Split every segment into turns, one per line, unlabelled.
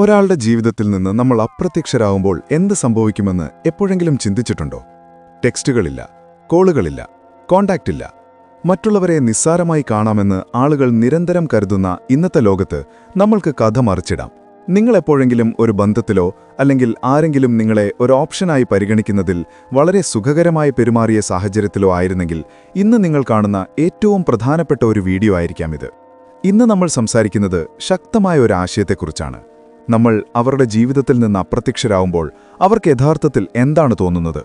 ഒരാളുടെ ജീവിതത്തിൽ നിന്ന് നമ്മൾ അപ്രത്യക്ഷരാകുമ്പോൾ എന്ത് സംഭവിക്കുമെന്ന് എപ്പോഴെങ്കിലും ചിന്തിച്ചിട്ടുണ്ടോ? ടെക്സ്റ്റുകളില്ല കോളുകളില്ല കോണ്ടാക്റ്റ് ഇല്ല മറ്റുള്ളവരെ നിസ്സാരമായി കാണാമെന്ന് ആളുകൾ നിരന്തരം കരുതുന്ന ഇന്നത്തെ ലോകത്ത് നമ്മൾക്ക് കഥ മറിച്ചിടാം. നിങ്ങളെപ്പോഴെങ്കിലും ഒരു ബന്ധത്തിലോ അല്ലെങ്കിൽ ആരെങ്കിലും നിങ്ങളെ ഒരു ഓപ്ഷനായി പരിഗണിക്കുന്നതിൽ വളരെ സുഖകരമായി പെരുമാറിയ സാഹചര്യത്തിലോ ആയിരുന്നെങ്കിൽ ഇന്ന് നിങ്ങൾ കാണുന്ന ഏറ്റവും പ്രധാനപ്പെട്ട ഒരു വീഡിയോ ആയിരിക്കാം ഇത്. ഇന്ന് നമ്മൾ സംസാരിക്കുന്നത് ശക്തമായ ഒരു ആശയത്തെക്കുറിച്ചാണ്. നമ്മൾ അവരുടെ ജീവിതത്തിൽ നിന്ന് അപ്രത്യക്ഷരാകുമ്പോൾ അവർക്ക് യഥാർത്ഥത്തിൽ എന്താണ് തോന്നുന്നത്?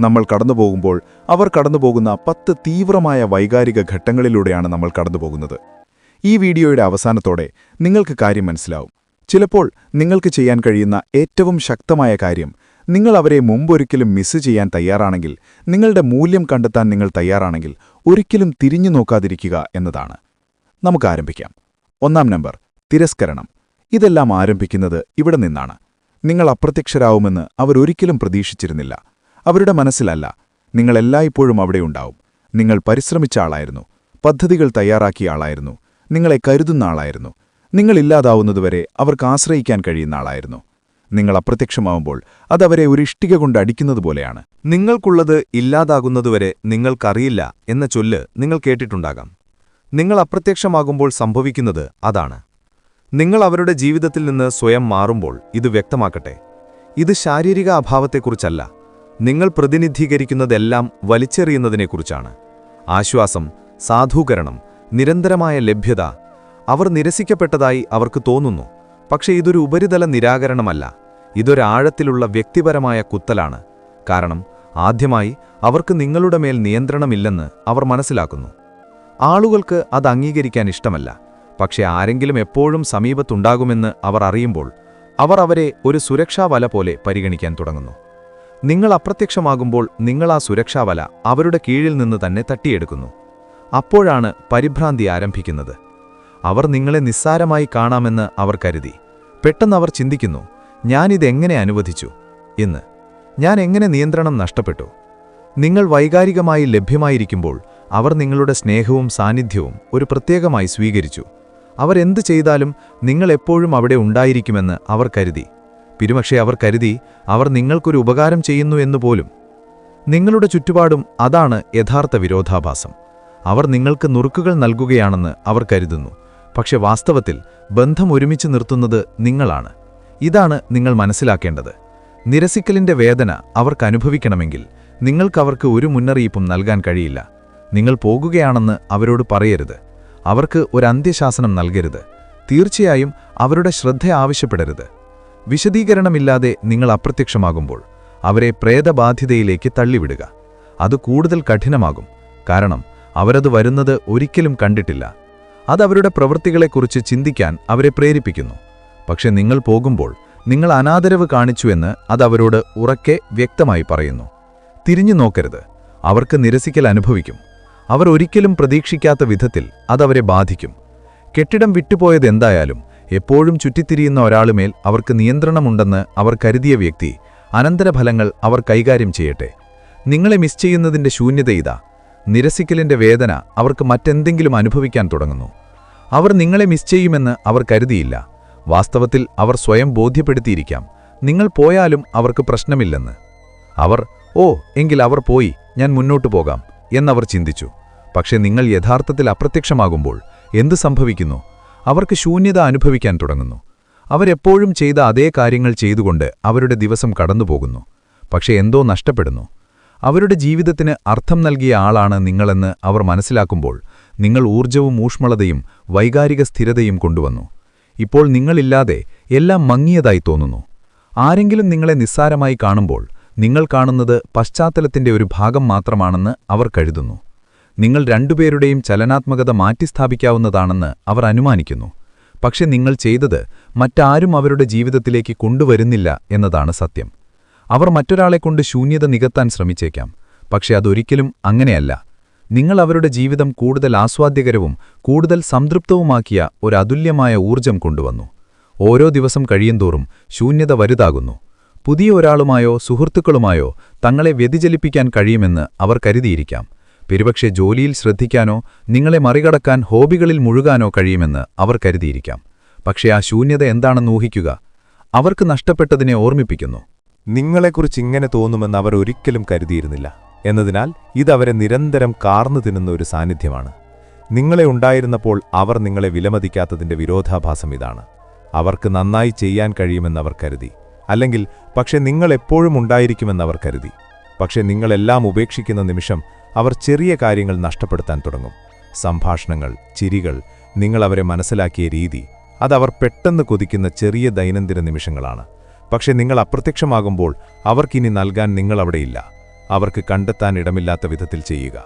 നമ്മൾ കടന്നുപോകുമ്പോൾ അവർ കടന്നുപോകുന്ന പത്ത് തീവ്രമായ വൈകാരിക ഘട്ടങ്ങളിലൂടെയാണ് നമ്മൾ കടന്നുപോകുന്നത്. ഈ വീഡിയോയുടെ അവസാനത്തോടെ നിങ്ങൾക്ക് കാര്യം മനസ്സിലാവും. ചിലപ്പോൾ നിങ്ങൾക്ക് ചെയ്യാൻ കഴിയുന്ന ഏറ്റവും ശക്തമായ കാര്യം നിങ്ങൾ അവരെ മുമ്പൊരിക്കലും മിസ് ചെയ്യാൻ തയ്യാറാണെങ്കിൽ നിങ്ങളുടെ മൂല്യം കണ്ടെത്താൻ നിങ്ങൾ തയ്യാറാണെങ്കിൽ ഒരിക്കലും തിരിഞ്ഞു നോക്കാതിരിക്കുക എന്നതാണ്. നമുക്ക് ആരംഭിക്കാം. ഒന്നാം നമ്പർ തിരസ്കരണം. ഇതെല്ലാം ആരംഭിക്കുന്നത് ഇവിടെ നിന്നാണ്. നിങ്ങൾ അപ്രത്യക്ഷരാവുമെന്ന് അവരൊരിക്കലും പ്രതീക്ഷിച്ചിരുന്നില്ല. അവരുടെ മനസ്സിലല്ല നിങ്ങൾ എല്ലായ്പ്പോഴും അവിടെയുണ്ടാവും നിങ്ങൾ പരിശ്രമിച്ച ആളായിരുന്നു പദ്ധതികൾ തയ്യാറാക്കിയ ആളായിരുന്നു നിങ്ങളെ കരുതുന്ന ആളായിരുന്നു. നിങ്ങളില്ലാതാവുന്നതുവരെ അവർക്ക് ആശ്രയിക്കാൻ കഴിയുന്ന ആളായിരുന്നു. നിങ്ങൾ അപ്രത്യക്ഷമാവുമ്പോൾ അതവരെ ഒരു ഇഷ്ടിക കൊണ്ട് അടിക്കുന്നതുപോലെയാണ്
നിങ്ങൾക്കുള്ളത് ഇല്ലാതാകുന്നതുവരെ നിങ്ങൾക്കറിയില്ല എന്ന ചൊല്ല് നിങ്ങൾ കേട്ടിട്ടുണ്ടാകാം. നിങ്ങൾ അപ്രത്യക്ഷമാകുമ്പോൾ സംഭവിക്കുന്നത് അതാണ്. നിങ്ങൾ അവരുടെ ജീവിതത്തിൽ നിന്ന് സ്വയം മാറുമ്പോൾ ഇത് വ്യക്തമാക്കട്ടെ. ഇത് ശാരീരിക അഭാവത്തെക്കുറിച്ചല്ല. നിങ്ങൾ പ്രതിനിധീകരിക്കുന്നതെല്ലാം വലിച്ചെറിയുന്നതിനെക്കുറിച്ചാണ്. ആശ്വാസം സാധൂകരണം നിരന്തരമായ ലഭ്യത അവർ നിരസിക്കപ്പെട്ടതായി അവർക്ക് തോന്നുന്നു. പക്ഷേ ഇതൊരു ഉപരിതല നിരാകരണമല്ല. ഇതൊരാഴത്തിലുള്ള വ്യക്തിപരമായ കുത്തലാണ്. കാരണം ആദ്യമായി അവർക്ക് നിങ്ങളുടെ മേൽ നിയന്ത്രണമില്ലെന്ന് അവർ മനസ്സിലാക്കുന്നു. ആളുകൾക്ക് അത് അംഗീകരിക്കാൻ ഇഷ്ടമല്ല. പക്ഷെ ആരെങ്കിലും എപ്പോഴും സമീപത്തുണ്ടാകുമെന്ന് അവർ അറിയുമ്പോൾ അവർ അവരെ ഒരു സുരക്ഷാവല പോലെ പരിഗണിക്കാൻ തുടങ്ങുന്നു. നിങ്ങൾ അപ്രത്യക്ഷമാകുമ്പോൾ നിങ്ങൾ ആ സുരക്ഷാവല അവരുടെ കീഴിൽ നിന്ന് തന്നെ തട്ടിയെടുക്കുന്നു. അപ്പോഴാണ് പരിഭ്രാന്തി ആരംഭിക്കുന്നത്. അവർ നിങ്ങളെ നിസ്സാരമായി കാണാമെന്ന് അവർ കരുതി. പെട്ടെന്ന് അവർ ചിന്തിക്കുന്നു ഞാനിതെങ്ങനെ അനുവദിച്ചു? എന്ന്. ഞാൻ എങ്ങനെ നിയന്ത്രണം നഷ്ടപ്പെട്ടു? നിങ്ങൾ വൈകാരികമായി ലഭ്യമായിരിക്കുമ്പോൾ അവർ നിങ്ങളുടെ സ്നേഹവും സാന്നിധ്യവും ഒരു പ്രത്യേകമായി സ്വീകരിച്ചു. അവരെന്ത് ചെയ്താലും നിങ്ങൾ എപ്പോഴും അവിടെ ഉണ്ടായിരിക്കുമെന്ന് അവർ കരുതി. പിരുമക്ഷെ അവർ കരുതി അവർ നിങ്ങൾക്കൊരു ഉപകാരം ചെയ്യുന്നു എന്നുപോലും നിങ്ങളുടെ ചുറ്റുപാടും അതാണ് യഥാർത്ഥ വിരോധാഭാസം. അവർ നിങ്ങൾക്ക് നുറുക്കുകൾ നൽകുകയാണെന്ന് അവർ കരുതുന്നു. പക്ഷെ വാസ്തവത്തിൽ ബന്ധം ഒരുമിച്ച് നിർത്തുന്നത് നിങ്ങളാണ്. ഇതാണ് നിങ്ങൾ മനസ്സിലാക്കേണ്ടത്. നിരസിക്കലിന്റെ വേദന അവർക്ക് അനുഭവിക്കണമെങ്കിൽ നിങ്ങൾക്കവർക്ക് ഒരു മുന്നറിയിപ്പും നൽകാൻ കഴിയില്ല. നിങ്ങൾ പോകുകയാണെന്ന് അവരോട് പറയരുത്. അവർക്ക് ഒരു അന്ത്യശാസനം നൽകരുത്. തീർച്ചയായും അവരുടെ ശ്രദ്ധ ആവശ്യപ്പെടരുത്. വിശദീകരണമില്ലാതെ നിങ്ങൾ അപ്രത്യക്ഷമാകുമ്പോൾ അവരെ പ്രേതബാധ്യതയിലേക്ക് തള്ളിവിടുക. അത് കൂടുതൽ കഠിനമാകും. കാരണം അവരത് വരുന്നത് ഒരിക്കലും കണ്ടിട്ടില്ല. അതവരുടെ പ്രവൃത്തികളെക്കുറിച്ച് ചിന്തിക്കാൻ അവരെ പ്രേരിപ്പിക്കുന്നു. പക്ഷെ നിങ്ങൾ പോകുമ്പോൾ നിങ്ങൾ അനാദരവ് കാണിച്ചുവെന്ന് അതവരോട് ഉറക്കെ വ്യക്തമായി പറയുന്നു. തിരിഞ്ഞു നോക്കരുത് അവർക്ക് നിരസിക്കൽ അനുഭവിക്കും. അവർ ഒരിക്കലും പ്രതീക്ഷിക്കാത്ത വിധത്തിൽ അതവരെ ബാധിക്കും. കെട്ടിടം വിട്ടുപോയതെന്തായാലും എപ്പോഴും ചുറ്റിത്തിരിയുന്ന ഒരാളുമേൽ അവർക്ക് നിയന്ത്രണമുണ്ടെന്ന് അവർ കരുതിയ വ്യക്തി അനന്തരഫലങ്ങൾ അവർ കൈകാര്യം ചെയ്യട്ടെ. നിങ്ങളെ മിസ് ചെയ്യുന്നതിന്റെ ശൂന്യത ഇതാ. നിരസിക്കലിന്റെ വേദന അവർക്ക് മറ്റെന്തെങ്കിലും അനുഭവിക്കാൻ തുടങ്ങുന്നു. അവർ നിങ്ങളെ മിസ് ചെയ്യുമെന്ന് അവർ കരുതിയില്ല. വാസ്തവത്തിൽ അവർ സ്വയം ബോധ്യപ്പെടുത്തിയിരിക്കാം. നിങ്ങൾ പോയാലും അവർക്ക് പ്രശ്നമില്ലെന്ന്. അവർ ഓ എങ്കിൽ അവർ പോയി. ഞാൻ മുന്നോട്ടു പോകാം. എന്നവർ ചിന്തിച്ചു. പക്ഷേ നിങ്ങൾ യഥാർത്ഥത്തിൽ അപ്രത്യക്ഷമാകുമ്പോൾ എന്ത് സംഭവിക്കുന്നു? അവർക്ക് ശൂന്യത അനുഭവിക്കാൻ തുടങ്ങുന്നു. അവരെപ്പോഴും ചെയ്ത അതേ കാര്യങ്ങൾ ചെയ്തുകൊണ്ട് അവരുടെ ദിവസം കടന്നുപോകുന്നു. പക്ഷേ എന്തോ നഷ്ടപ്പെടുന്നു. അവരുടെ ജീവിതത്തിന് അർത്ഥം നൽകിയ ആളാണ് നിങ്ങളെന്ന് അവർ മനസ്സിലാക്കുമ്പോൾ നിങ്ങൾ ഊർജവും ഊഷ്മളതയും വൈകാരിക സ്ഥിരതയും കൊണ്ടുവന്നു. ഇപ്പോൾ നിങ്ങളില്ലാതെ എല്ലാം മങ്ങിയതായി തോന്നുന്നു. ആരെങ്കിലും നിങ്ങളെ നിസ്സാരമായി കാണുമ്പോൾ നിങ്ങൾ കാണുന്നത് പശ്ചാത്തലത്തിന്റെ ഒരു ഭാഗം മാത്രമാണെന്ന് അവർ കരുതുന്നു. നിങ്ങൾ രണ്ടുപേരുടെയും ചലനാത്മകത മാറ്റിസ്ഥാപിക്കാവുന്നതാണെന്ന് അവർ അനുമാനിക്കുന്നു. പക്ഷെ നിങ്ങൾ ചെയ്തത് മറ്റാരും അവരുടെ ജീവിതത്തിലേക്ക് കൊണ്ടുവരുന്നില്ല എന്നതാണ് സത്യം. അവർ മറ്റൊരാളെക്കൊണ്ട് ശൂന്യത നികത്താൻ ശ്രമിച്ചേക്കാം പക്ഷെ അതൊരിക്കലും അങ്ങനെയല്ല. നിങ്ങൾ അവരുടെ ജീവിതം കൂടുതൽ ആസ്വാദ്യകരവും കൂടുതൽ സംതൃപ്തവുമാക്കിയ ഒരു അതുല്യമായ ഊർജം കൊണ്ടുവന്നു. ഓരോ ദിവസം കഴിയുന്തോറും ശൂന്യത വലുതാകുന്നു. പുതിയ ഒരാളുമായോ സുഹൃത്തുക്കളുമായോ തങ്ങളെ വ്യതിചലിപ്പിക്കാൻ കഴിയുമെന്ന് അവർ കരുതിയിരിക്കാം. പെരുപക്ഷെ ജോലിയിൽ ശ്രദ്ധിക്കാനോ നിങ്ങളെ മറികടക്കാൻ ഹോബികളിൽ മുഴുകാനോ കഴിയുമെന്ന് അവർ കരുതിയിരിക്കാം. പക്ഷേ ആ ശൂന്യത എന്താണെന്ന് ഊഹിക്കുക
അവർക്ക് നഷ്ടപ്പെട്ടതിനെ ഓർമ്മിപ്പിക്കുന്നു.
നിങ്ങളെക്കുറിച്ച് ഇങ്ങനെ തോന്നുമെന്ന് അവർ ഒരിക്കലും കരുതിയിരുന്നില്ല. എന്നതിനാൽ ഇതവരെ നിരന്തരം കാർന്നു തിന്നുന്ന ഒരു സാന്നിധ്യമാണ്. നിങ്ങളെ ഉണ്ടായിരുന്നപ്പോൾ അവർ നിങ്ങളെ വിലമതിക്കാത്തതിന്റെ വിരോധാഭാസം ഇതാണ്. അവർക്ക് നന്നായി ചെയ്യാൻ കഴിയുമെന്നവർ കരുതി. അല്ലെങ്കിൽ പക്ഷെ നിങ്ങൾ എപ്പോഴും ഉണ്ടായിരിക്കുമെന്നവർ കരുതി. പക്ഷെ നിങ്ങളെല്ലാം ഉപേക്ഷിക്കുന്ന നിമിഷം അവർ ചെറിയ കാര്യങ്ങൾ നഷ്ടപ്പെടുത്താൻ തുടങ്ങും. സംഭാഷണങ്ങൾ ചിരികൾ നിങ്ങളവരെ മനസ്സിലാക്കിയ രീതി അതവർ പെട്ടെന്ന് കൊതിക്കുന്ന ചെറിയ ദൈനംദിന നിമിഷങ്ങളാണ്. പക്ഷെ നിങ്ങൾ അപ്രത്യക്ഷമാകുമ്പോൾ അവർക്കിനി നൽകാൻ നിങ്ങളവിടെയില്ല അവർക്ക് കണ്ടെത്താൻ ഇടമില്ലാത്ത വിധത്തിൽ ചെയ്യുക.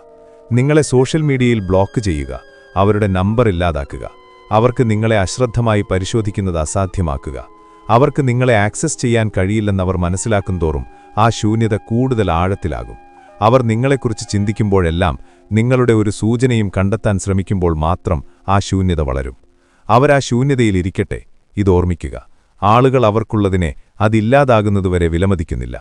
നിങ്ങളെ സോഷ്യൽ മീഡിയയിൽ ബ്ലോക്ക് ചെയ്യുക. അവരുടെ നമ്പർ ഇല്ലാതാക്കുക. അവർക്ക് നിങ്ങളെ അശ്രദ്ധമായി പരിശോധിക്കുന്നത് അസാധ്യമാക്കുക. അവർക്ക് നിങ്ങളെ ആക്സസ് ചെയ്യാൻ കഴിയില്ലെന്നവർ മനസ്സിലാക്കും തോറും ആ ശൂന്യത കൂടുതൽ ആഴത്തിലാകും. അവർ നിങ്ങളെക്കുറിച്ച് ചിന്തിക്കുമ്പോഴെല്ലാം നിങ്ങളുടെ ഒരു സൂചനയും കണ്ടെത്താൻ ശ്രമിക്കുമ്പോൾ മാത്രം ആ ശൂന്യത വളരും. അവരാ ശൂന്യതയിലിരിക്കട്ടെ ഇതോർമ്മിക്കുക ആളുകൾ അവർക്കുള്ളതിനെ അതില്ലാതാകുന്നതുവരെ വിലമതിക്കുന്നില്ല.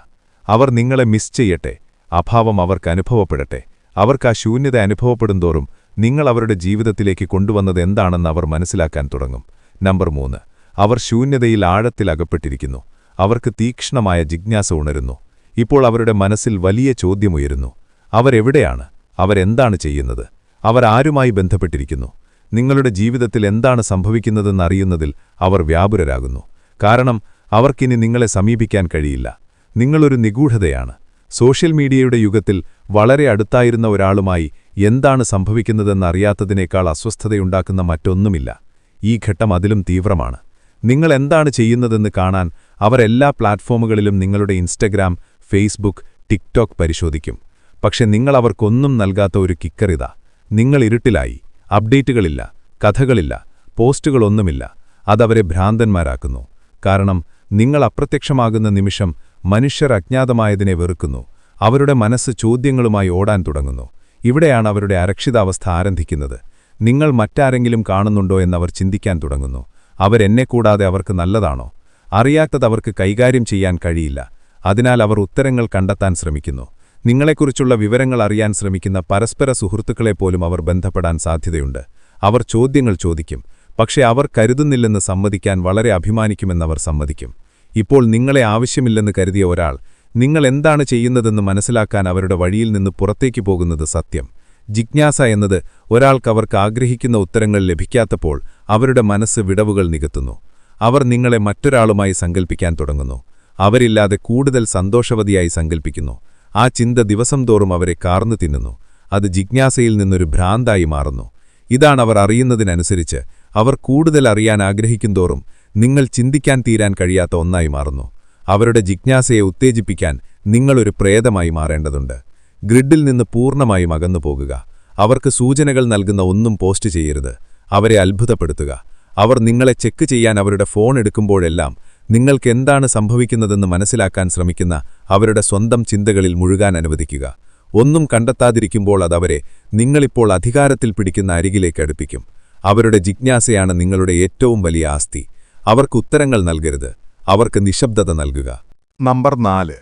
അവർ നിങ്ങളെ മിസ് ചെയ്യട്ടെ അഭാവം അവർക്ക് അനുഭവപ്പെടട്ടെ. അവർക്ക് ആ ശൂന്യത അനുഭവപ്പെടുന്തോറും നിങ്ങൾ അവരുടെ ജീവിതത്തിലേക്ക് കൊണ്ടുവന്നത് എന്താണെന്ന് അവർ മനസ്സിലാക്കാൻ തുടങ്ങും. നമ്പർ മൂന്ന്. അവർ ശൂന്യതയിൽ ആഴത്തിൽ അകപ്പെട്ടിരിക്കുന്നു. അവർക്ക് തീക്ഷ്ണമായ ജിജ്ഞാസ ഉണരുന്നു. ഇപ്പോൾ അവരുടെ മനസ്സിൽ വലിയ ചോദ്യമുയരുന്നു. അവരെവിടെയാണ് അവരെന്താണ് ചെയ്യുന്നത്? അവർ ആരുമായി ബന്ധപ്പെട്ടിരിക്കുന്നു? നിങ്ങളുടെ ജീവിതത്തിൽ എന്താണ് സംഭവിക്കുന്നതെന്നറിയുന്നതിൽ അവർ വ്യാപുരരാകുന്നു. കാരണം അവർക്കിനി നിങ്ങളെ സമീപിക്കാൻ കഴിയില്ല. നിങ്ങളൊരു നിഗൂഢതയാണ്. സോഷ്യൽ മീഡിയയുടെ യുഗത്തിൽ വളരെ അടുത്തായിരുന്ന ഒരാളുമായി എന്താണ് സംഭവിക്കുന്നതെന്നറിയാത്തതിനേക്കാൾ അസ്വസ്ഥതയുണ്ടാക്കുന്ന മറ്റൊന്നുമില്ല. ഈ ഘട്ടം അതിലും തീവ്രമാണ്. നിങ്ങൾ എന്താണ് ചെയ്യുന്നതെന്ന് കാണാൻ അവർ എല്ലാ പ്ലാറ്റ്ഫോമുകളിലും നിങ്ങളുടെ ഇൻസ്റ്റഗ്രാം ഫേസ്ബുക്ക് ടിക്ടോക്ക് പരിശോധിക്കും. പക്ഷെ നിങ്ങൾ അവർക്കൊന്നും നൽകാത്ത ഒരു കിക്കറിത നിങ്ങൾ ഇരുട്ടിലായി. അപ്ഡേറ്റുകളില്ല. കഥകളില്ല. പോസ്റ്റുകളൊന്നുമില്ല. അതവരെ ഭ്രാന്തന്മാരാക്കുന്നു. കാരണം നിങ്ങൾ അപ്രത്യക്ഷമാകുന്ന നിമിഷം മനുഷ്യർ അജ്ഞാതമായതിനെ വെറുക്കുന്നു. അവരുടെ മനസ്സ് ചോദ്യങ്ങളുമായി ഓടാൻ തുടങ്ങുന്നു. ഇവിടെയാണ് അവരുടെ അരക്ഷിതാവസ്ഥ ആരംഭിക്കുന്നത്. നിങ്ങൾ മറ്റാരെങ്കിലും കാണുന്നുണ്ടോ എന്നവർ ചിന്തിക്കാൻ തുടങ്ങുന്നു. അവരെന്നെ കൂടാതെ അവർക്ക് നല്ലതാണോ? അറിയാത്തത് അവർക്ക് കൈകാര്യം ചെയ്യാൻ കഴിയില്ല. അതിനാൽ അവർ ഉത്തരങ്ങൾ കണ്ടെത്താൻ ശ്രമിക്കുന്നു. നിങ്ങളെക്കുറിച്ചുള്ള വിവരങ്ങൾ അറിയാൻ ശ്രമിക്കുന്ന പരസ്പര സുഹൃത്തുക്കളെപ്പോലും അവർ ബന്ധപ്പെടാൻ സാധ്യതയുണ്ട്. അവർ ചോദ്യങ്ങൾ ചോദിക്കും. പക്ഷേ അവർ കരുതുന്നില്ലെന്ന് സമ്മതിക്കാൻ വളരെ അഭിമാനിക്കുമെന്നവർ സമ്മതിക്കും. ഇപ്പോൾ നിങ്ങളെ ആവശ്യമില്ലെന്ന് കരുതിയ ഒരാൾ നിങ്ങൾ എന്താണ് ചെയ്യുന്നതെന്ന് മനസ്സിലാക്കാൻ അവരുടെ വഴിയിൽ നിന്ന് പുറത്തേക്ക് പോകുന്നത് സത്യം. ജിജ്ഞാസ എന്നത് ഒരാൾക്ക് അവർക്ക് ആഗ്രഹിക്കുന്ന ഉത്തരങ്ങൾ ലഭിക്കാത്തപ്പോൾ അവരുടെ മനസ്സ് വിടവുകൾ നികത്തുന്നു. അവർ നിങ്ങളെ മറ്റൊരാളുമായി സങ്കൽപ്പിക്കാൻ തുടങ്ങുന്നു. അവരില്ലാതെ കൂടുതൽ സന്തോഷവതിയായി സങ്കൽപ്പിക്കുന്നു. ആ ചിന്ത ദിവസം തോറും അവരെ കാർന്നു തിന്നുന്നു. അത് ജിജ്ഞാസയിൽ നിന്നൊരു ഭ്രാന്തായി മാറുന്നു. ഇതാണ് അവർ അറിയുന്നതിനനുസരിച്ച് അവർ കൂടുതൽ അറിയാൻ ആഗ്രഹിക്കുന്തോറും നിങ്ങൾ ചിന്തിക്കാൻ തീരാൻ കഴിയാത്ത ഒന്നായി മാറുന്നു. അവരുടെ ജിജ്ഞാസയെ ഉത്തേജിപ്പിക്കാൻ നിങ്ങളൊരു പ്രേതമായി മാറേണ്ടതുണ്ട്. ഗ്രിഡിൽ നിന്ന് പൂർണമായും അകന്നു പോകുക. അവർക്ക് സൂചനകൾ നൽകുന്ന ഒന്നും പോസ്റ്റ് ചെയ്യരുത്. അവരെ അത്ഭുതപ്പെടുത്തുക. അവർ നിങ്ങളെ ചെക്ക് ചെയ്യാൻ അവരുടെ ഫോൺ എടുക്കുമ്പോഴെല്ലാം നിങ്ങൾക്ക് എന്താണ് സംഭവിക്കുന്നതെന്ന് മനസ്സിലാക്കാൻ ശ്രമിക്കുന്ന അവരുടെ സ്വന്തം ചിന്തകളിൽ മുഴുകാൻ അനുവദിക്കുക. ഒന്നും കണ്ടെത്താതിരിക്കുമ്പോൾ അതവരെ നിങ്ങളിപ്പോൾ അധികാരത്തിൽ പിടിക്കുന്ന അരികിലേക്ക് അടുപ്പിക്കും. അവരുടെ ജിജ്ഞാസയാണ് നിങ്ങളുടെ ഏറ്റവും വലിയ ആസ്തി. അവർക്ക് ഉത്തരങ്ങൾ നൽകരുത്. അവർക്ക് നിശബ്ദത നൽകുക.
നമ്പർ നാല്.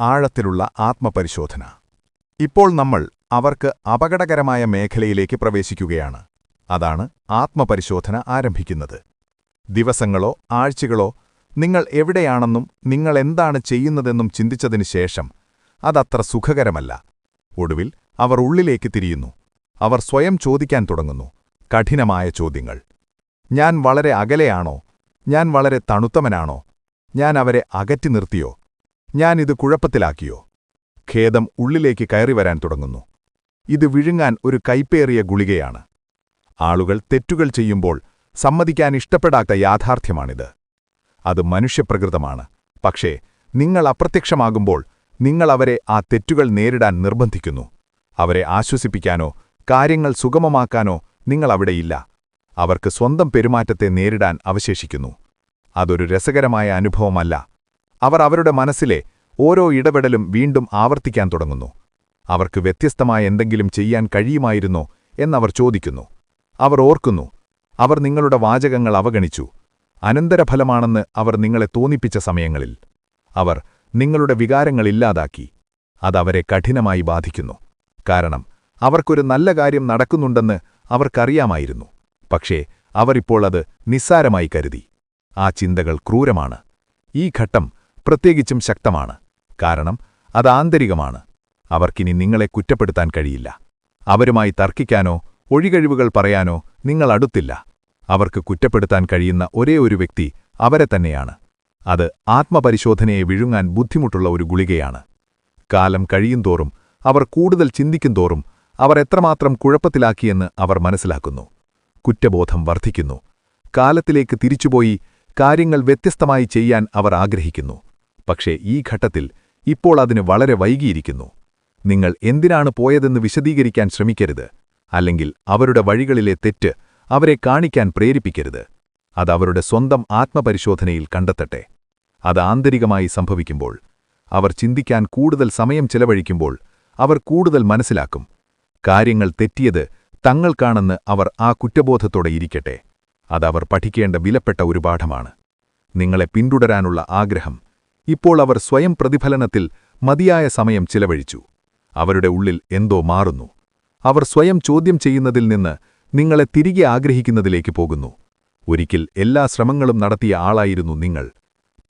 ആഴത്തിലുള്ള ആത്മപരിശോധന. ഇപ്പോൾ നമ്മൾ അവർക്ക് അപകടകരമായ മേഖലയിലേക്ക് പ്രവേശിക്കുകയാണ്. അതാണ് ആത്മപരിശോധന ആരംഭിക്കുന്നത്. ദിവസങ്ങളോ ആഴ്ചകളോ നിങ്ങൾ എവിടെയാണെന്നും നിങ്ങൾ എന്താണ് ചെയ്യുന്നതെന്നും ചിന്തിച്ചതിനു ശേഷം അതത്ര സുഖകരമല്ല. ഒടുവിൽ അവർ ഉള്ളിലേക്ക് തിരിയുന്നു. അവർ സ്വയം ചോദിക്കാൻ തുടങ്ങുന്നു. കഠിനമായ ചോദ്യങ്ങൾ. ഞാൻ വളരെ അകലെയാണോ? ഞാൻ വളരെ തണുത്തവനാണോ? ഞാൻ അവരെ അകറ്റി നിർത്തിയോ? ഞാൻ ഇത് കുഴപ്പത്തിലാക്കിയോ? ഖേദം ഉള്ളിലേക്ക് കയറി വരാൻ തുടങ്ങുന്നു. ഇത് വിഴുങ്ങാൻ ഒരു കൈപ്പേറിയ ഗുളികയാണ്. ആളുകൾ തെറ്റുകൾ ചെയ്യുമ്പോൾ സമ്മതിക്കാൻ ഇഷ്ടപ്പെടാത്ത യാഥാർത്ഥ്യമാണിത്. അത് മനുഷ്യപ്രകൃതമാണ്. പക്ഷേ നിങ്ങൾ അപ്രത്യക്ഷമാകുമ്പോൾ നിങ്ങൾ അവരെ ആ തെറ്റുകൾ നേരിടാൻ നിർബന്ധിക്കുന്നു. അവരെ ആശ്വസിപ്പിക്കാനോ കാര്യങ്ങൾ സുഗമമാക്കാനോ നിങ്ങൾ അവിടെയില്ല. അവർക്ക് സ്വന്തം പെരുമാറ്റത്തെ നേരിടാൻ അവശേഷിക്കുന്നു. അതൊരു രസകരമായ അനുഭവമല്ല. അവർ അവരുടെ മനസ്സിലെ ഓരോ ഇടപെടലും വീണ്ടും ആവർത്തിക്കാൻ തുടങ്ങുന്നു. അവർക്ക് വ്യത്യസ്തമായ എന്തെങ്കിലും ചെയ്യാൻ കഴിയുമായിരുന്നോ എന്നവർ ചോദിക്കുന്നു. അവർ ഓർക്കുന്നു അവർ നിങ്ങളുടെ വാചകങ്ങൾ അവഗണിച്ചു. അനന്തരഫലമാണെന്ന് അവർ നിങ്ങളെ തോന്നിപ്പിച്ച സമയങ്ങളിൽ. അവർ നിങ്ങളുടെ വികാരങ്ങളില്ലാതാക്കി അതവരെ കഠിനമായി ബാധിക്കുന്നു. കാരണം അവർക്കൊരു നല്ല കാര്യം നടക്കുന്നുണ്ടെന്ന് അവർക്കറിയാമായിരുന്നു. പക്ഷേ അവരിപ്പോൾ അത് നിസ്സാരമായി കരുതി. ആ ചിന്തകൾ ക്രൂരമാണ്.
ഈ ഘട്ടം പ്രത്യേകിച്ചും ശക്തമാണ്. കാരണം അത് ആന്തരികമാണ്. അവർക്കിനി നിങ്ങളെ കുറ്റപ്പെടുത്താൻ കഴിയില്ല. അവരുമായി തർക്കിക്കാനോ ഒഴികഴിവുകൾ പറയാനോ നിങ്ങൾ അടുത്തില്ല. അവർക്ക് കുറ്റപ്പെടുത്താൻ കഴിയുന്ന ഒരേ ഒരു വ്യക്തി അവരെ തന്നെയാണ്. അത് ആത്മപരിശോധനയെ വിഴുങ്ങാൻ ബുദ്ധിമുട്ടുള്ള ഒരു ഗുളികയാണ്. കാലം കഴിയുന്തോറും അവർ കൂടുതൽ ചിന്തിക്കും തോറും അവർ എത്രമാത്രം കുഴപ്പത്തിലാക്കിയെന്ന് അവർ മനസ്സിലാക്കുന്നു. കുറ്റബോധം വർദ്ധിക്കുന്നു. കാലത്തിലേക്ക് തിരിച്ചുപോയി കാര്യങ്ങൾ വ്യത്യസ്തമായി ചെയ്യാൻ അവർ ആഗ്രഹിക്കുന്നു. പക്ഷേ ഈ ഘട്ടത്തിൽ ഇപ്പോൾ അതിന് വളരെ വൈകിയിരിക്കുന്നു. നിങ്ങൾ എന്തിനാണ് പോയതെന്ന് വിശദീകരിക്കാൻ ശ്രമിക്കരുത് അല്ലെങ്കിൽ അവരുടെ വഴികളിലെ തെറ്റ് അവരെ കാണിക്കാൻ പ്രേരിപ്പിക്കരുത്. അത് അവരുടെ സ്വന്തം ആത്മപരിശോധനയിൽ കണ്ടെത്തട്ടെ. അത് ആന്തരികമായി സംഭവിക്കുമ്പോൾ അവർ ചിന്തിക്കാൻ കൂടുതൽ സമയം ചെലവഴിക്കുമ്പോൾ അവർ കൂടുതൽ മനസ്സിലാക്കും. കാര്യങ്ങൾ തെറ്റിയത് തങ്ങൾക്കാണെന്ന് അവർ ആ കുറ്റബോധത്തോടെ ഇരിക്കട്ടെ. അതവർ പഠിക്കേണ്ട വിലപ്പെട്ട ഒരു പാഠമാണ്. നിങ്ങളെ പിന്തുടരാനുള്ള ആഗ്രഹം ഇപ്പോൾ അവർ സ്വയം പ്രതിഫലനത്തിൽ മതിയായ സമയം ചിലവഴിച്ചു. അവരുടെ ഉള്ളിൽ എന്തോ മാറുന്നു. അവർ സ്വയം ചോദ്യം ചെയ്യുന്നതിൽ നിന്ന് നിങ്ങളെ തിരികെ ആഗ്രഹിക്കുന്നതിലേക്ക് പോകുന്നു. ഒരിക്കൽ എല്ലാ ശ്രമങ്ങളും നടത്തിയ ആളായിരുന്നു നിങ്ങൾ.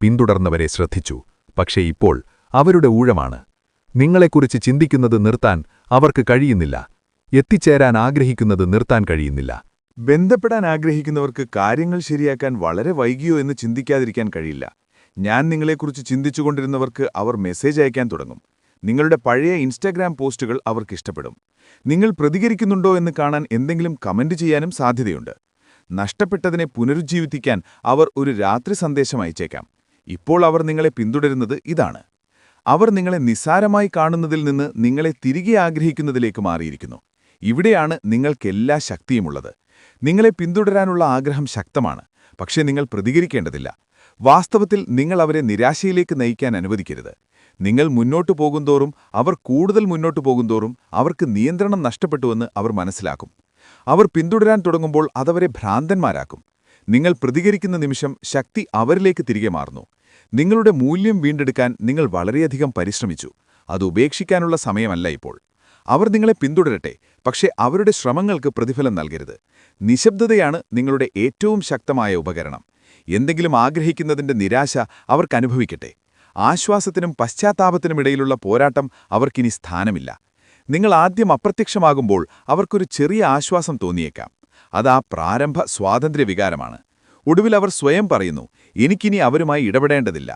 പിന്തുടർന്നവരെ ശ്രദ്ധിച്ചു. പക്ഷേ ഇപ്പോൾ അവരുടെ ഊഴമാണ്. നിങ്ങളെക്കുറിച്ച് ചിന്തിക്കുന്നത് നിർത്താൻ അവർക്ക് കഴിയുന്നില്ല. എത്തിച്ചേരാൻ ആഗ്രഹിക്കുന്നത് നിർത്താൻ കഴിയുന്നില്ല.
ബന്ധപ്പെടാൻ ആഗ്രഹിക്കുന്നവർക്ക് കാര്യങ്ങൾ ശരിയാക്കാൻ വളരെ വൈകിയോ എന്ന് ചിന്തിക്കാതിരിക്കാൻ കഴിയില്ല. ഞാൻ നിങ്ങളെക്കുറിച്ച് ചിന്തിച്ചുകൊണ്ടിരുന്നവർക്ക് അവർ മെസ്സേജ് അയക്കാൻ തുടങ്ങും. നിങ്ങളുടെ പഴയ ഇൻസ്റ്റാഗ്രാം പോസ്റ്റുകൾ അവർക്ക് ഇഷ്ടപ്പെടും. നിങ്ങൾ പ്രതികരിക്കുന്നുണ്ടോ എന്ന് കാണാൻ എന്തെങ്കിലും കമന്റ് ചെയ്യാനും സാധ്യതയുണ്ട്. നഷ്ടപ്പെട്ടതിനെ പുനരുജ്ജീവിപ്പിക്കാൻ അവർ ഒരു രാത്രി സന്ദേശം അയച്ചേക്കാം. ഇപ്പോൾ അവർ നിങ്ങളെ പിന്തുടരുന്നത് ഇതാണ്. അവർ നിങ്ങളെ നിസ്സാരമായി കാണുന്നതിൽ നിന്ന് നിങ്ങളെ തിരികെ ആഗ്രഹിക്കുന്നതിലേക്ക് മാറിയിരിക്കുന്നു. ഇവിടെയാണ് നിങ്ങൾക്കെല്ലാ ശക്തിയുമുള്ളത്. നിങ്ങളെ പിന്തുടരാനുള്ള ആഗ്രഹം ശക്തമാണ്. പക്ഷേ നിങ്ങൾ പ്രതികരിക്കേണ്ടതില്ല. വാസ്തവത്തിൽ നിങ്ങൾ അവരെ നിരാശയിലേക്ക് നയിക്കാൻ അനുവദിക്കരുത്. നിങ്ങൾ മുന്നോട്ടു പോകുന്തോറും അവർ കൂടുതൽ മുന്നോട്ടു പോകുന്തോറും അവർക്ക് നിയന്ത്രണം നഷ്ടപ്പെട്ടുവെന്ന് അവർ മനസ്സിലാക്കും. അവർ പിന്തുടരാൻ തുടങ്ങുമ്പോൾ അതവരെ ഭ്രാന്തന്മാരാക്കും. നിങ്ങൾ പ്രതികരിക്കുന്ന നിമിഷം ശക്തി അവരിലേക്ക് തിരികെ മാറുന്നു. നിങ്ങളുടെ മൂല്യം വീണ്ടെടുക്കാൻ നിങ്ങൾ വളരെയധികം പരിശ്രമിച്ചു. അത് ഉപേക്ഷിക്കാനുള്ള സമയമല്ല ഇപ്പോൾ. അവർ നിങ്ങളെ പിന്തുടരട്ടെ. പക്ഷേ അവരുടെ ശ്രമങ്ങൾക്ക് പ്രതിഫലം നൽകരുത്. നിശബ്ദതയാണ് നിങ്ങളുടെ ഏറ്റവും ശക്തമായ ഉപകരണം. എന്തെങ്കിലും ആഗ്രഹിക്കുന്നതിന്റെ നിരാശ അവർക്കനുഭവിക്കട്ടെ. ആശ്വാസത്തിനും പശ്ചാത്താപത്തിനുമിടയിലുള്ള പോരാട്ടം അവർക്കിനി സ്ഥാനമില്ല. നിങ്ങൾ ആദ്യം അപ്രത്യക്ഷമാകുമ്പോൾ അവർക്കൊരു ചെറിയ ആശ്വാസം തോന്നിയേക്കാം. അത് ആ പ്രാരംഭ സ്വാതന്ത്ര്യ വികാരമാണ് ഒടുവിൽ അവർ സ്വയം പറയുന്നു എനിക്കിനി അവരുമായി ഇടപെടേണ്ടതില്ല.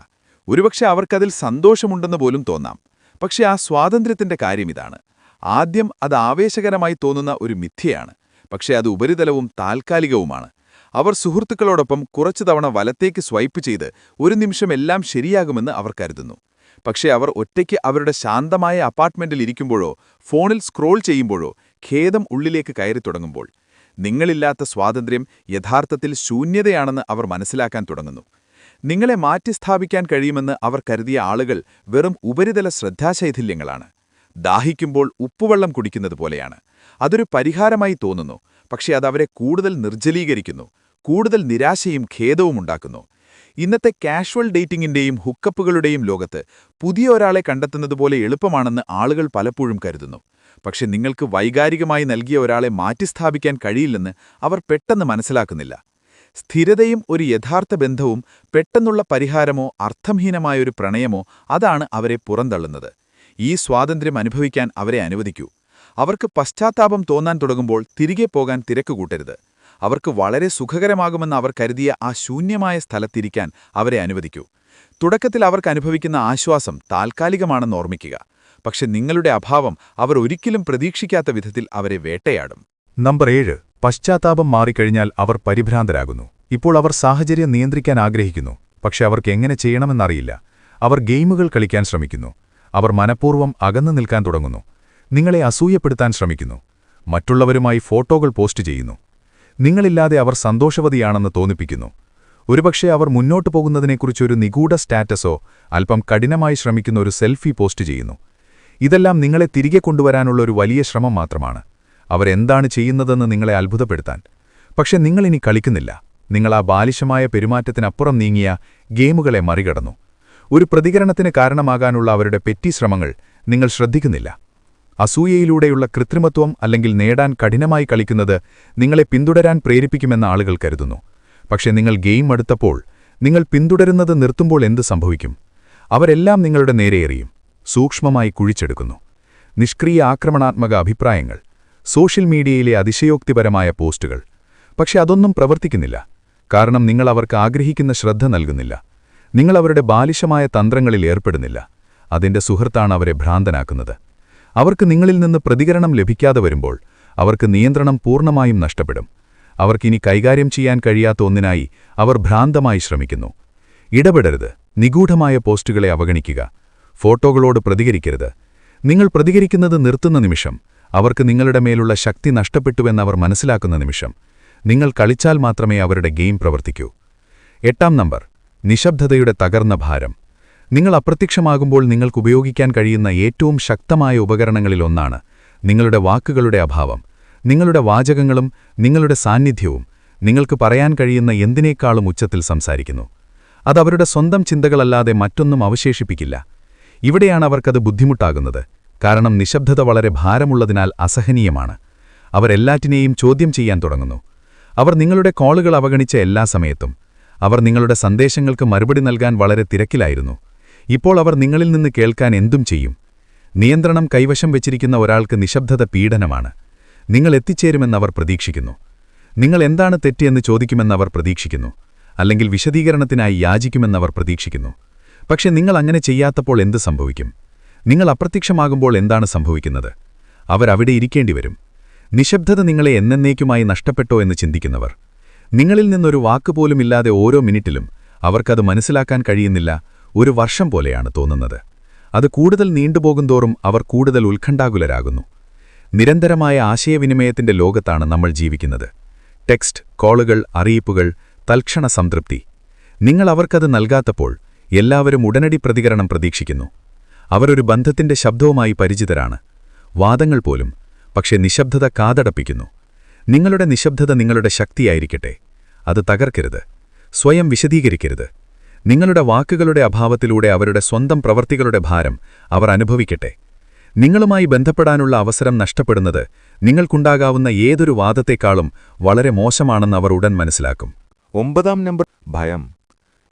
ഒരുപക്ഷെ അവർക്കതിൽ സന്തോഷമുണ്ടെന്ന് പോലും തോന്നാം. പക്ഷേ ആ സ്വാതന്ത്ര്യത്തിന്റെ കാര്യമിതാണ് ആദ്യം അത് ആവേശകരമായി തോന്നുന്ന ഒരു മിഥ്യയാണ് പക്ഷേ അത് ഉപരിതലവും താൽക്കാലികവുമാണ്. അവർ സുഹൃത്തുക്കളോടൊപ്പം കുറച്ചു തവണ വലത്തേക്ക് സ്വൈപ്പ് ചെയ്ത് ഒരു നിമിഷം എല്ലാം ശരിയാകുമെന്ന് അവർ കരുതുന്നു. പക്ഷേ അവർ ഒറ്റയ്ക്ക് അവരുടെ ശാന്തമായ അപ്പാർട്ട്മെന്റിൽ ഇരിക്കുമ്പോഴോ ഫോണിൽ സ്ക്രോൾ ചെയ്യുമ്പോഴോ ഖേദം ഉള്ളിലേക്ക് കയറി തുടങ്ങുമ്പോൾ നിങ്ങളില്ലാത്ത സ്വാതന്ത്ര്യം യഥാർത്ഥത്തിൽ ശൂന്യതയാണെന്ന് അവർ മനസ്സിലാക്കാൻ തുടങ്ങുന്നു. നിങ്ങളെ മാറ്റിസ്ഥാപിക്കാൻ കഴിയുമെന്ന് അവർ കരുതിയ ആളുകൾ വെറും ഉപരിതല ശ്രദ്ധാശൈഥില്യങ്ങളാണ്. ദാഹിക്കുമ്പോൾ ഉപ്പുവെള്ളം കുടിക്കുന്നത് പോലെയാണ് അതൊരു പരിഹാരമായി തോന്നുന്നു. പക്ഷേ അതവരെ കൂടുതൽ നിർജലീകരിക്കുന്നു. കൂടുതൽ നിരാശയും ഖേദവും ഉണ്ടാക്കുന്നു. ഇന്നത്തെ കാഷ്വൽ ഡേറ്റിംഗിന്റെയും ഹുക്കപ്പുകളുടെയും ലോകത്ത് പുതിയ ഒരാളെ കണ്ടെത്തുന്നതുപോലെ എളുപ്പമാണെന്ന് ആളുകൾ പലപ്പോഴും കരുതുന്നു. പക്ഷെ നിങ്ങൾക്ക് വൈകാരികമായി നൽകിയ ഒരാളെ മാറ്റിസ്ഥാപിക്കാൻ കഴിയില്ലെന്ന് അവർ പെട്ടെന്ന് മനസ്സിലാക്കുന്നില്ല. സ്ഥിരതയും ഒരു യഥാർത്ഥ ബന്ധവും പെട്ടെന്നുള്ള പരിഹാരമോ അർത്ഥംഹീനമായൊരു പ്രണയമോ അതാണ് അവരെ പുറന്തള്ളുന്നത്. ഈ സ്വാതന്ത്ര്യം അനുഭവിക്കാൻ അവരെ അനുവദിക്കൂ. അവർക്ക് പശ്ചാത്താപം തോന്നാൻ തുടങ്ങുമ്പോൾ തിരികെ പോകാൻ തിരക്ക് കൂട്ടരുത്. അവർക്ക് വളരെ സുഖകരമാകുമെന്ന് അവർ കരുതിയ ആ ശൂന്യമായ സ്ഥലത്തിരിക്കാൻ അവരെ അനുവദിക്കൂ. തുടക്കത്തിൽ അവർക്ക് അനുഭവിക്കുന്ന ആശ്വാസം താൽക്കാലികമാണെന്ന് ഓർമ്മിക്കുക. പക്ഷെ നിങ്ങളുടെ അഭാവം അവർ ഒരിക്കലും പ്രതീക്ഷിക്കാത്ത വിധത്തിൽ അവരെ വേട്ടയാടും.
നമ്പർ ഏഴ്. പശ്ചാത്താപം മാറിക്കഴിഞ്ഞാൽ അവർ പരിഭ്രാന്തരാകുന്നു. ഇപ്പോൾ അവർ സാഹചര്യം നിയന്ത്രിക്കാൻ ആഗ്രഹിക്കുന്നു. പക്ഷെ അവർക്ക് എങ്ങനെ ചെയ്യണമെന്നറിയില്ല. അവർ ഗെയിമുകൾ കളിക്കാൻ ശ്രമിക്കുന്നു. അവർ മനഃപൂർവം അകന്നു നിൽക്കാൻ തുടങ്ങുന്നു. നിങ്ങളെ അസൂയപ്പെടുത്താൻ ശ്രമിക്കുന്നു. മറ്റുള്ളവരുമായി ഫോട്ടോകൾ പോസ്റ്റ് ചെയ്യുന്നു. നിങ്ങളില്ലാതെ അവർ സന്തോഷവതിയാണെന്ന് തോന്നിപ്പിക്കുന്നു. ഒരുപക്ഷെ അവർ മുന്നോട്ടു പോകുന്നതിനെക്കുറിച്ചൊരു നിഗൂഢ സ്റ്റാറ്റസോ അല്പം കഠിനമായി ശ്രമിക്കുന്ന ഒരു സെൽഫി പോസ്റ്റ് ചെയ്യുന്നു. ഇതെല്ലാം നിങ്ങളെ തിരികെ കൊണ്ടുവരാനുള്ള ഒരു വലിയ ശ്രമം മാത്രമാണ്. അവരെന്താണ് ചെയ്യുന്നതെന്ന് നിങ്ങളെ അത്ഭുതപ്പെടുത്താൻ. പക്ഷെ നിങ്ങളിനി കളിക്കുന്നില്ല. നിങ്ങൾ ആ ബാലിശമായ പെരുമാറ്റത്തിനപ്പുറം നീങ്ങിയ ഗെയിമുകളെ മറികടന്നു. ഒരു പ്രതികരണത്തിന് കാരണമാകാനുള്ള അവരുടെ പെറ്റി ശ്രമങ്ങൾ നിങ്ങൾ ശ്രദ്ധിക്കുന്നില്ല. അസൂയയിലൂടെയുള്ള കൃത്രിമത്വം അല്ലെങ്കിൽ നേടാൻ കഠിനമായി കളിക്കുന്നത് നിങ്ങളെ പിന്തുടരാൻ പ്രേരിപ്പിക്കുമെന്ന ആളുകൾ കരുതുന്നു. പക്ഷേ നിങ്ങൾ ഗെയിം എടുത്തപ്പോൾ നിങ്ങൾ പിന്തുടരുന്നത് നിർത്തുമ്പോൾ എന്ത് സംഭവിക്കും? അവരെല്ലാം നിങ്ങളുടെ നേരെ എറിയും സൂക്ഷ്മമായി കുഴിച്ചെടുക്കുന്നു. നിഷ്ക്രിയ ആക്രമണാത്മക അഭിപ്രായങ്ങൾ സോഷ്യൽ മീഡിയയിലെ അതിശയോക്തിപരമായ പോസ്റ്റുകൾ. പക്ഷെ അതൊന്നും പ്രവർത്തിക്കുന്നില്ല. കാരണം നിങ്ങൾ അവർക്ക് ആഗ്രഹിക്കുന്ന ശ്രദ്ധ നൽകുന്നില്ല. നിങ്ങൾ അവരുടെ ബാലിശമായ തന്ത്രങ്ങളിൽ ഏർപ്പെടുന്നില്ല. അതിന്റെ സുഹൃത്താണ് അവരെ ഭ്രാന്തനാക്കുന്നത്. അവർക്ക് നിങ്ങളിൽ നിന്ന് പ്രതികരണം ലഭിക്കാതെ വരുമ്പോൾ അവർക്ക് നിയന്ത്രണം പൂർണമായും നഷ്ടപ്പെടും. അവർക്കിനി കൈകാര്യം ചെയ്യാൻ കഴിയാത്ത ഒന്നിനായി അവർ ഭ്രാന്തമായി ശ്രമിക്കുന്നു. ഇടപെടരുത്. നിഗൂഢമായ പോസ്റ്റുകളെ അവഗണിക്കുക. ഫോട്ടോകളോട് പ്രതികരിക്കരുത്. നിങ്ങൾ പ്രതികരിക്കുന്നത് നിർത്തുന്ന നിമിഷം അവർക്ക് നിങ്ങളുടെ മേലുള്ള ശക്തി നഷ്ടപ്പെട്ടുവെന്ന് അവർ മനസ്സിലാക്കുന്ന നിമിഷം നിങ്ങൾ കളിച്ചാൽ മാത്രമേ അവരുടെ ഗെയിം പ്രവർത്തിക്കൂ. എട്ടാം നമ്പർ. നിശബ്ദതയുടെ തകർന്ന ഭാരം. നിങ്ങൾ അപ്രത്യക്ഷമാകുമ്പോൾ നിങ്ങൾക്ക് ഉപയോഗിക്കാൻ കഴിയുന്ന ഏറ്റവും ശക്തമായ ഉപകരണങ്ങളിലൊന്നാണ് നിങ്ങളുടെ വാക്കുകളുടെ അഭാവം. നിങ്ങളുടെ വാചകങ്ങളും നിങ്ങളുടെ സാന്നിധ്യവും നിങ്ങൾക്ക് പറയാൻ കഴിയുന്ന എന്തിനേക്കാളും ഉച്ചത്തിൽ സംസാരിക്കുന്നു. അത് അവരുടെ സ്വന്തം ചിന്തകളല്ലാതെ മറ്റൊന്നും അവശേഷിപ്പിക്കില്ല. ഇവിടെയാണ് അവർക്കത് ബുദ്ധിമുട്ടാകുന്നത്. കാരണം നിശബ്ദത വളരെ ഭാരമുള്ളതിനാൽ അസഹനീയമാണ്. അവരെല്ലാറ്റിനെയും ചോദ്യം ചെയ്യാൻ തുടങ്ങുന്നു. അവർ നിങ്ങളുടെ കോളുകൾ അവഗണിച്ച എല്ലാ സമയത്തും അവർ നിങ്ങളുടെ സന്ദേശങ്ങൾക്ക് മറുപടി നൽകാൻ വളരെ തിരക്കിലായിരുന്നു. ഇപ്പോൾ അവർ നിങ്ങളിൽ നിന്ന് കേൾക്കാൻ എന്തും ചെയ്യും. നിയന്ത്രണം കൈവശം വെച്ചിരിക്കുന്ന ഒരാൾക്ക് നിശബ്ദത പീഡനമാണ്. നിങ്ങൾ എത്തിച്ചേരുമെന്നവർ പ്രതീക്ഷിക്കുന്നു. നിങ്ങൾ എന്താണ് തെറ്റിയെന്ന് ചോദിക്കുമെന്നവർ പ്രതീക്ഷിക്കുന്നു. അല്ലെങ്കിൽ വിശദീകരണത്തിനായി യാചിക്കുമെന്നവർ പ്രതീക്ഷിക്കുന്നു. പക്ഷെ നിങ്ങൾ അങ്ങനെ ചെയ്യാത്തപ്പോൾ എന്ത് സംഭവിക്കും? നിങ്ങൾ അപ്രത്യക്ഷമാകുമ്പോൾ എന്താണ് സംഭവിക്കുന്നത്? അവരവിടെ ഇരിക്കേണ്ടി വരും നിശബ്ദത നിങ്ങളെ എന്നേക്കുമായി നഷ്ടപ്പെട്ടോ എന്ന് ചിന്തിക്കുന്നവർ. നിങ്ങളിൽ നിന്നൊരു വാക്കുപോലുമില്ലാതെ ഓരോ മിനിറ്റിലും അവർക്കത് മനസ്സിലാക്കാൻ കഴിയുന്നില്ല ഒരു വർഷം പോലെയാണ് തോന്നുന്നത്. അത് കൂടുതൽ നീണ്ടുപോകുന്തോറും അവർ കൂടുതൽ ഉത്കണ്ഠാകുലരാകുന്നു. നിരന്തരമായ ആശയവിനിമയത്തിന്റെ ലോകത്താണ് നമ്മൾ ജീവിക്കുന്നത്. ടെക്സ്റ്റ് കോളുകൾ അറിയിപ്പുകൾ തൽക്ഷണ സംതൃപ്തി. നിങ്ങൾ അവർക്കത് നൽകാത്തപ്പോൾ എല്ലാവരും ഉടനടി പ്രതികരണം പ്രതീക്ഷിക്കുന്നു. അവരൊരു ബന്ധത്തിന്റെ ശബ്ദവുമായി പരിചിതരാണ്. വാദങ്ങൾ പോലും പക്ഷേ നിശബ്ദത കാതടപ്പിക്കുന്നു. നിങ്ങളുടെ നിശബ്ദത നിങ്ങളുടെ ശക്തിയായിരിക്കട്ടെ. അത് തകർക്കരുത്. സ്വയം വിശദീകരിക്കരുത്. നിങ്ങളുടെ വാക്കുകളുടെ അഭാവത്തിലൂടെ അവരുടെ സ്വന്തം പ്രവർത്തികളുടെ ഭാരം അവർ അനുഭവിക്കട്ടെ. നിങ്ങളുമായി ബന്ധപ്പെടാനുള്ള അവസരം നഷ്ടപ്പെടുന്നത് നിങ്ങൾക്കുണ്ടാകാവുന്ന ഏതൊരു വാദത്തെക്കാളും വളരെ മോശമാണെന്ന് അവർ ഉടൻ മനസ്സിലാക്കും.
ഒമ്പതാം നമ്പർ ഭയം.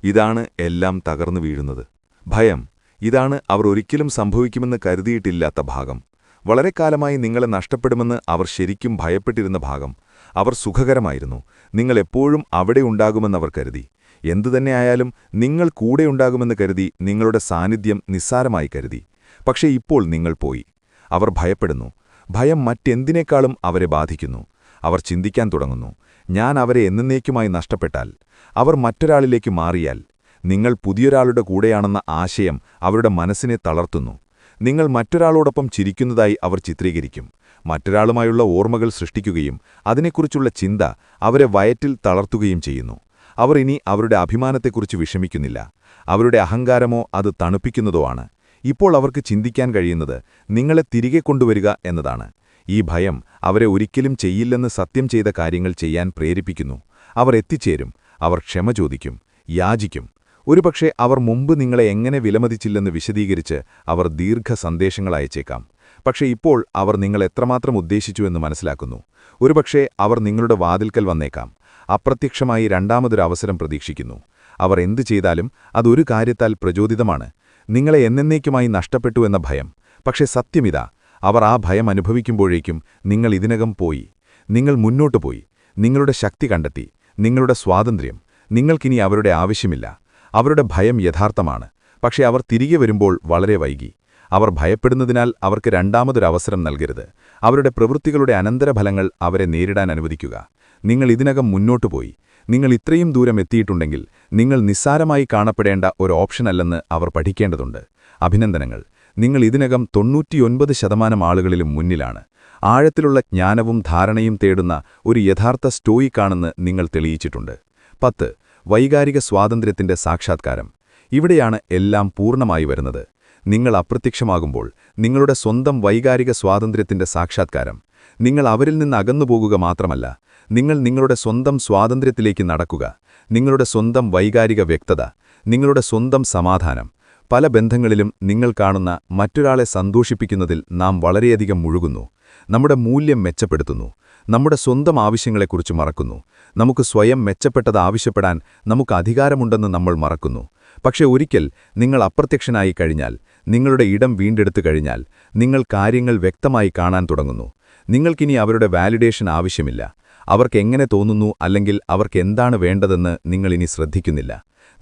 ഇതാണ് എല്ലാം തകർന്നു വീഴുന്നത്. ഭയം. ഇതാണ് അവർ ഒരിക്കലും സംഭവിക്കുമെന്ന് കരുതിയിട്ടില്ലാത്ത ഭാഗം. വളരെ കാലമായി നിങ്ങളെ നഷ്ടപ്പെടുമെന്ന് അവർ ശരിക്കും ഭയപ്പെട്ടിരുന്ന ഭാഗം അവർ സുഖകരമായിരുന്നു. നിങ്ങൾ എപ്പോഴും അവിടെ ഉണ്ടാകുമെന്നവർ കരുതി. എന്തുതന്നെയായാലും നിങ്ങൾ കൂടെയുണ്ടാകുമെന്ന് കരുതി നിങ്ങളുടെ സാന്നിധ്യം നിസ്സാരമായി കരുതി. പക്ഷേ ഇപ്പോൾ നിങ്ങൾ പോയി. അവർ ഭയപ്പെടുന്നു. ഭയം മറ്റെന്തിനേക്കാളും അവരെ ബാധിക്കുന്നു. അവർ ചിന്തിക്കാൻ തുടങ്ങുന്നു. ഞാൻ അവരെ എന്നേക്കുമായി നഷ്ടപ്പെട്ടാൽ അവർ മറ്റൊരാളിലേക്ക് മാറിയാൽ നിങ്ങൾ പുതിയൊരാളുടെ കൂടെയാണെന്ന ആശയം അവരുടെ മനസ്സിനെ തളർത്തുന്നു. നിങ്ങൾ മറ്റൊരാളോടൊപ്പം ചിരിക്കുന്നതായി അവർ ചിത്രീകരിക്കും. മറ്റൊരാളുമായുള്ള ഓർമ്മകൾ സൃഷ്ടിക്കുകയും അതിനെക്കുറിച്ചുള്ള ചിന്ത അവരെ വയറ്റിൽ തളർത്തുകയും ചെയ്യുന്നു. അവർ ഇനി അവരുടെ അഭിമാനത്തെക്കുറിച്ച് വിഷമിക്കുന്നില്ല. അവരുടെ അഹങ്കാരമോ അത് തണുപ്പിക്കുന്നതോ ആണ്. ഇപ്പോൾ അവർക്ക് ചിന്തിക്കാൻ കഴിയുന്നത് നിങ്ങളെ തിരികെ കൊണ്ടുവരിക എന്നതാണ്. ഈ ഭയം അവരെ ഒരിക്കലും ചെയ്യില്ലെന്ന് സത്യം ചെയ്ത കാര്യങ്ങൾ ചെയ്യാൻ പ്രേരിപ്പിക്കുന്നു. അവർ എത്തിച്ചേരും. അവർ ക്ഷമ ചോദിക്കും. യാചിക്കും. ഒരുപക്ഷെ അവർ മുമ്പ് നിങ്ങളെ എങ്ങനെ വിലമതിച്ചില്ലെന്ന് വിശദീകരിച്ച് അവർ ദീർഘ സന്ദേശങ്ങൾ അയച്ചേക്കാം. പക്ഷേ ഇപ്പോൾ അവർ നിങ്ങൾ എത്രമാത്രം ഉദ്ദേശിച്ചുവെന്ന് മനസ്സിലാക്കുന്നു. ഒരുപക്ഷെ അവർ നിങ്ങളുടെ വാതിൽക്കൽ വന്നേക്കാം. അപ്രത്യക്ഷമായി രണ്ടാമതൊരു അവസരം പ്രതീക്ഷിക്കുന്നു. അവർ എന്തു ചെയ്താലും അതൊരു കാര്യത്താൽ പ്രചോദിതമാണ്. നിങ്ങളെ എന്നേക്കുമായി നഷ്ടപ്പെട്ടു എന്ന ഭയം. പക്ഷേ സത്യമിതാ അവർ ആ ഭയം അനുഭവിക്കുമ്പോഴേക്കും നിങ്ങൾ ഇതിനകം പോയി. നിങ്ങൾ മുന്നോട്ടു പോയി. നിങ്ങളുടെ ശക്തി കണ്ടെത്തി. നിങ്ങളുടെ സ്വാതന്ത്ര്യം. നിങ്ങൾക്കിനി അവരുടെ ആവശ്യമില്ല. അവരുടെ ഭയം യഥാർത്ഥമാണ്. പക്ഷേ അവർ തിരികെ വരുമ്പോൾ വളരെ വൈകി. അവർ ഭയപ്പെടുന്നതിനാൽ അവർക്ക് രണ്ടാമതൊരവസരം നൽകരുത്. അവരുടെ പ്രവൃത്തികളുടെ അനന്തരഫലങ്ങൾ അവരെ നേരിടാൻ അനുവദിക്കുക. നിങ്ങൾ ഇതിനകം മുന്നോട്ടു പോയി. നിങ്ങൾ ഇത്രയും ദൂരം എത്തിയിട്ടുണ്ടെങ്കിൽ നിങ്ങൾ നിസ്സാരമായി കാണപ്പെടേണ്ട ഒരു ഓപ്ഷനല്ലെന്ന് അവർ പഠിക്കേണ്ടതുണ്ട്. അഭിനന്ദനങ്ങൾ. നിങ്ങൾ ഇതിനകം തൊണ്ണൂറ്റിയൊൻപത് ശതമാനം ആളുകളിലും മുന്നിലാണ്. ആഴത്തിലുള്ള ജ്ഞാനവും ധാരണയും തേടുന്ന ഒരു യഥാർത്ഥ സ്റ്റോയിക്കാണെന്ന് നിങ്ങൾ തെളിയിച്ചിട്ടുണ്ട്. പത്ത്. വൈകാരിക സ്വാതന്ത്ര്യത്തിന്റെ സാക്ഷാത്കാരം. ഇവിടെയാണ് എല്ലാം പൂർണമായി വരുന്നത്. നിങ്ങൾ അപ്രത്യക്ഷമാകുമ്പോൾ നിങ്ങളുടെ സ്വന്തം വൈകാരിക സ്വാതന്ത്ര്യത്തിന്റെ സാക്ഷാത്കാരം. നിങ്ങൾ അവരിൽ നിന്ന് അകന്നുപോകുക മാത്രമല്ല നിങ്ങൾ നിങ്ങളുടെ സ്വന്തം സ്വാതന്ത്ര്യത്തിലേക്ക് നടക്കുക. നിങ്ങളുടെ സ്വന്തം വൈകാരിക വ്യക്തത നിങ്ങളുടെ സ്വന്തം സമാധാനം
പല ബന്ധങ്ങളിലും നിങ്ങൾ കാണുന്ന മറ്റൊരാളെ സന്തോഷിപ്പിക്കുന്നതിൽ നാം വളരെയധികം മുഴുകുന്നു. നമ്മുടെ മൂല്യം മെച്ചപ്പെടുത്തുന്നു. നമ്മുടെ സ്വന്തം ആവശ്യങ്ങളെക്കുറിച്ച് മറക്കുന്നു. നമുക്ക് സ്വയം മെച്ചപ്പെട്ടത് ആവശ്യപ്പെടാൻ നമുക്ക് അധികാരമുണ്ടെന്ന് നമ്മൾ മറക്കുന്നു. പക്ഷെ ഒരിക്കൽ നിങ്ങൾ അപ്രത്യക്ഷനായി കഴിഞ്ഞാൽ നിങ്ങളുടെ ഇടം വീണ്ടെടുത്തു കഴിഞ്ഞാൽ നിങ്ങൾ കാര്യങ്ങൾ വ്യക്തമായി കാണാൻ തുടങ്ങുന്നു. നിങ്ങൾക്കിനി അവരുടെ വാലിഡേഷൻ ആവശ്യമില്ല. അവർക്ക് എങ്ങനെ തോന്നുന്നു അല്ലെങ്കിൽ അവർക്ക് എന്താണ് വേണ്ടതെന്ന് നിങ്ങളിനി ശ്രദ്ധിക്കുന്നില്ല.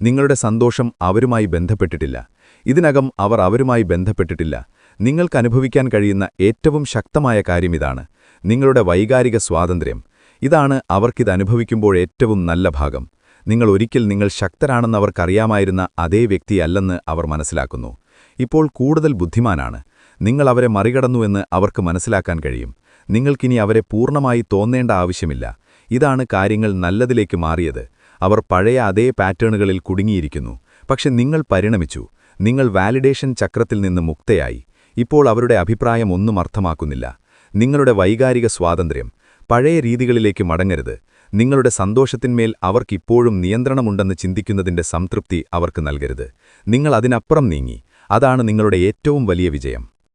നിങ്ങളുടെ സന്തോഷം അവരുമായി ബന്ധപ്പെട്ടിട്ടില്ല. ഇതിനകം അവർ അവരുമായി ബന്ധപ്പെട്ടിട്ടില്ല. നിങ്ങൾക്ക് അനുഭവിക്കാൻ കഴിയുന്ന ഏറ്റവും ശക്തമായ കാര്യം ഇതാണ്. നിങ്ങളുടെ വൈകാരിക സ്വാതന്ത്ര്യം. ഇതാണ് അവർക്കിത് അനുഭവിക്കുമ്പോൾ ഏറ്റവും നല്ല ഭാഗം. നിങ്ങൾ ഒരിക്കൽ നിങ്ങൾ ശക്തരാണെന്ന് അവർക്കറിയാമായിരുന്ന അതേ വ്യക്തിയല്ലെന്ന് അവർ മനസ്സിലാക്കുന്നു. ഇപ്പോൾ കൂടുതൽ ബുദ്ധിമാനാണ്. നിങ്ങൾ അവരെ മറികടന്നുവെന്ന് അവർക്ക് മനസ്സിലാക്കാൻ കഴിയും. നിങ്ങൾക്കിനി അവരെ പൂർണമായി തോന്നേണ്ട ആവശ്യമില്ല. ഇതാണ് കാര്യങ്ങൾ നല്ലതിലേക്ക് മാറിയത്. അവർ പഴയ അതേ പാറ്റേണുകളിൽ കുടുങ്ങിയിരിക്കുന്നു. പക്ഷെ നിങ്ങൾ പരിണമിച്ചു. നിങ്ങൾ വാലിഡേഷൻ ചക്രത്തിൽ നിന്ന് മുക്തയായി. ഇപ്പോൾ അവരുടെ അഭിപ്രായം ഒന്നും അർത്ഥമാക്കുന്നില്ല. നിങ്ങളുടെ വൈകാരിക സ്വാതന്ത്ര്യം. പഴയ രീതികളിലേക്ക് മടങ്ങരുത്. നിങ്ങളുടെ സന്തോഷത്തിന്മേൽ അവർക്കിപ്പോഴും നിയന്ത്രണമുണ്ടെന്ന് ചിന്തിക്കുന്നതിന്റെ സംതൃപ്തി അവർക്ക് നൽകരുത്. നിങ്ങൾ അതിനപ്പുറം നീങ്ങി. അതാണ് നിങ്ങളുടെ ഏറ്റവും വലിയ വിജയം.